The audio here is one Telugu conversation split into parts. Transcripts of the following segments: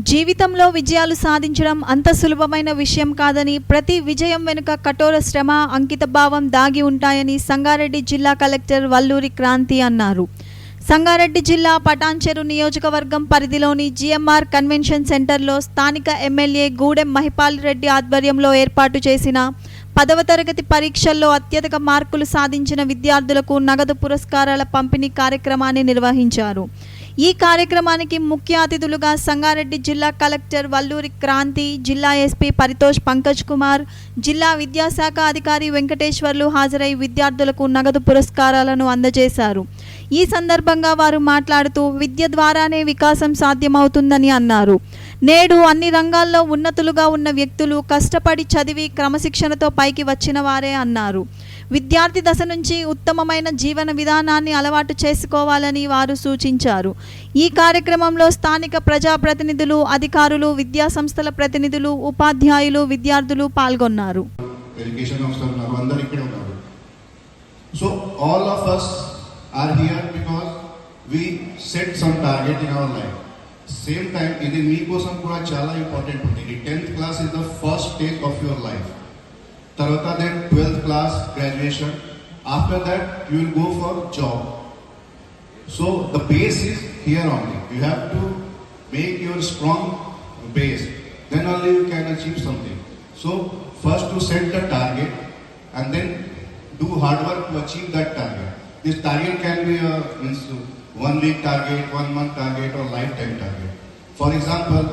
జీవితంలో విజయాలు సాధించడం అంత సులభమైన విషయం కాదని ప్రతి విజయం వెనుక కఠోర శ్రమ అంకితభావం దాగి ఉంటాయని సంగారెడ్డి జిల్లా కలెక్టర్ వల్లూరి క్రాంతి అన్నారు. సంగారెడ్డి జిల్లా పటాన్చెరు నియోజకవర్గం పరిధిలోని జిఎంఆర్ కన్వెన్షన్ సెంటర్లో స్థానిక ఎమ్మెల్యే గూడెం మహిపాల్ రెడ్డి ఆధ్వర్యంలో ఏర్పాటు చేసిన పదవ తరగతి పరీక్షల్లో అత్యధిక మార్కులు సాధించిన విద్యార్థులకు నగదు పురస్కారాల పంపిణీ కార్యక్రమాన్ని నిర్వహించారు. ఈ కార్యక్రమానికి ముఖ్య అతిథులుగా సంగారెడ్డి జిల్లా కలెక్టర్ వల్లూరి క్రాంతి జిల్లా ఎస్పీ పరితోష్ పంకజ్ కుమార్ జిల్లా విద్యాశాఖ అధికారి వెంకటేశ్వర్లు హాజరై విద్యార్థులకు నగదు పురస్కారాలను అందజేశారు. ఈ సందర్భంగా వారు మాట్లాడుతూ విద్య ద్వారానే వికాసం సాధ్యమవుతుందని అన్నారు. నేడు అన్ని రంగాల్లో ఉన్నతులుగా ఉన్న వ్యక్తులు కష్టపడి చదివి క్రమశిక్షణతో పైకి వచ్చిన వారే అన్నారు. విద్యార్థి దశ నుంచి ఉత్తమమైన జీవన విధానాన్ని అలవాటు చేసుకోవాలని వారు సూచించారు. ఈ కార్యక్రమంలో స్థానిక ప్రజాప్రతినిధులు అధికారులు విద్యా సంస్థల ప్రతినిధులు ఉపాధ్యాయులు విద్యార్థులు పాల్గొన్నారు. So all of us are here because we set some target in our life same time ఇది మీకోసం కూడా చాలా ఇంపార్టెంట్ ఉంది ఈ tenth class is the first stage of your life తర్వాత then twelfth class graduation after that you will go for job so the base is here only you have to make your strong base then only you can achieve something so first to set the target and then do hard work to achieve that target this target can be a means one week target one month target or lifetime target for example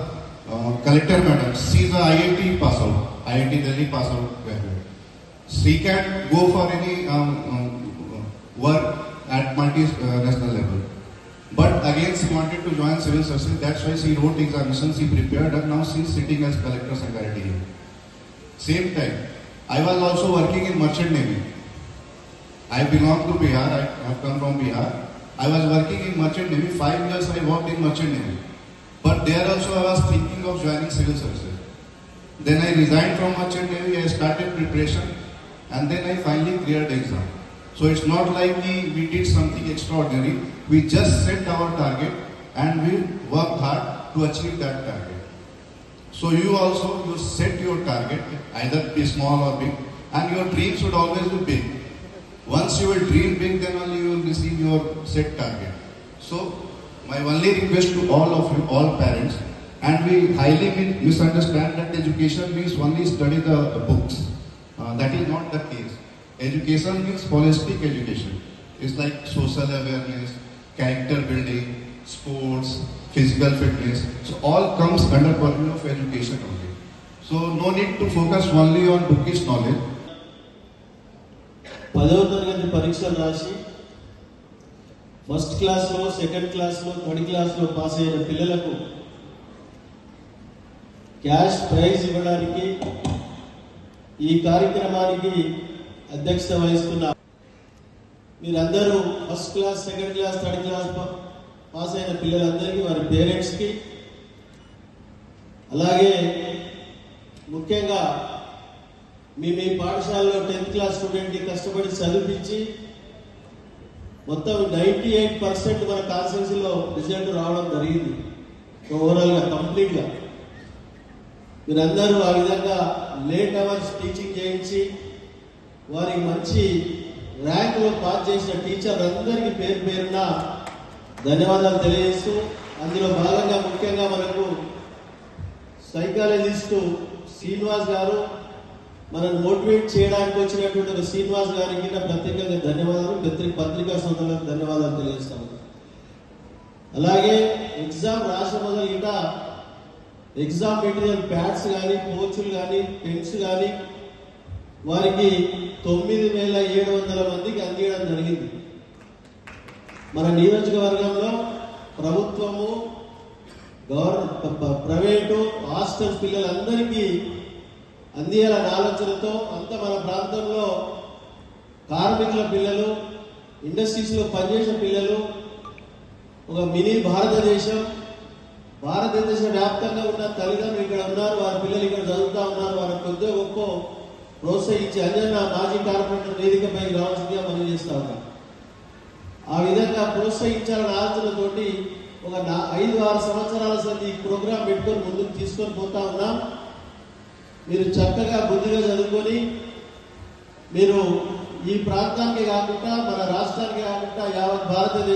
uh, collector madam she is a iit pass out iit delhi pass out graduate she can go for any um, um, work at multi-national level but again, she wanted to join civil services. That's why she wrote examination. She prepared, and now she's sitting as collector here. Same time, I was also working in merchant navy. I belong to Bihar. I have come from Bihar. I was working in merchant navy. Five years I worked in merchant navy. But there also I was thinking of joining civil services. Then I resigned from merchant navy. I started preparation, and then I finally cleared the exam. So it's not like we, did something extraordinary. We just set our target and we worked hard to achieve that target. So you also you set your target, either be small or big, and your dream should always be big. Once you will dream big, then only you will receive your set target. So my only request to all of you, all parents, and we highly misunderstand that education means only study the books. Uh, that is not the case. Education means holistic education. It's like social awareness, character building, sports, physical fitness. So all comes under purview of education only. So no need to focus only on bookish knowledge. పదవ తరగతి పరీక్షలు రాసి ఫస్ట్ క్లాస్లో సెకండ్ క్లాస్లో థర్డ్ క్లాస్లో పాస్ అయిన పిల్లలకు క్యాష్ ప్రైజ్ ఇవ్వడానికి ఈ కార్యక్రమానికి అధ్యక్షత వహిస్తున్న మీరందరూ first class second class third class pass అయిన పిల్లలందరికీ వారి పేరెంట్స్కి అలాగే ముఖ్యంగా మీ మీ పాఠశాలలో టెన్త్ క్లాస్ స్టూడెంట్ని కష్టపడి చదివించి మొత్తం నైంటీ ఎయిట్ పర్సెంట్ మన కాన్స్టిట్యూన్సీలో రిజల్ట్ రావడం జరిగింది. ఓవరాల్గా కంప్లీట్గా మీరందరూ ఆ విధంగా లేట్ అవర్స్ టీచింగ్ చేయించి వారికి మంచి ర్యాంకులో పాస్ చేసిన టీచర్ అందరికీ పేరు పేరున ధన్యవాదాలు తెలియజేస్తూ అందులో భాగంగా ముఖ్యంగా మనకు సైకాలజిస్టు శ్రీనివాస్ గారు మనం మోటివేట్ చేయడానికి వచ్చినటువంటి శ్రీనివాస్ గారికి నా ప్రత్యేకంగా ధన్యవాదాలు పత్రిక పత్రికా సంస్థలకు ధన్యవాదాలు తెలియజేస్తాము. అలాగే ఎగ్జామ్ రాసిన మొదలు ఇంకా ఎగ్జామ్ మెటీరియల్ ప్యాడ్స్ కానీ కోచ్లు కానీ పెన్స్ కానీ వారికి తొమ్మిది వేల ఏడు వందల మందికి అందించడం జరిగింది. మన నియోజకవర్గంలో ప్రభుత్వము గవర్నమెంట్ ప్రైవేటు హాస్టల్ పిల్లలందరికీ అందియాలనే ఆలోచనతో అంత మన ప్రాంతంలో కార్మికుల పిల్లలు ఇండస్ట్రీస్లో పనిచేసిన పిల్లలు ఒక మినీ భారతదేశం భారతదేశ వ్యాప్తంగా ఉన్న తల్లిదండ్రులు ఇక్కడ ఉన్నారు వారి పిల్లలు ఇక్కడ చదువుతా ఉన్నారు వారి కొద్దిగా గొప్ప ప్రోత్సహించి అంజన్న మాజీ కార్పొరేటర్ వేదికపై రావాల్సిందిగా మనం చేస్తా ఉన్నాం. ఆ విధంగా ప్రోత్సహించాలన్న ఆలోచనతోటి ఒక ఐదు ఆరు సంవత్సరాల సంది ఈ ప్రోగ్రాం పెట్టుకొని ముందుకు తీసుకొని పోతా ఉన్నాం. మీరు చక్కగా బుద్ధిగా చదువుకొని మీరు ఈ ప్రాంతానికి కాకుండా మన రాష్ట్రానికి కాకుండా యావత్ భారతదేశం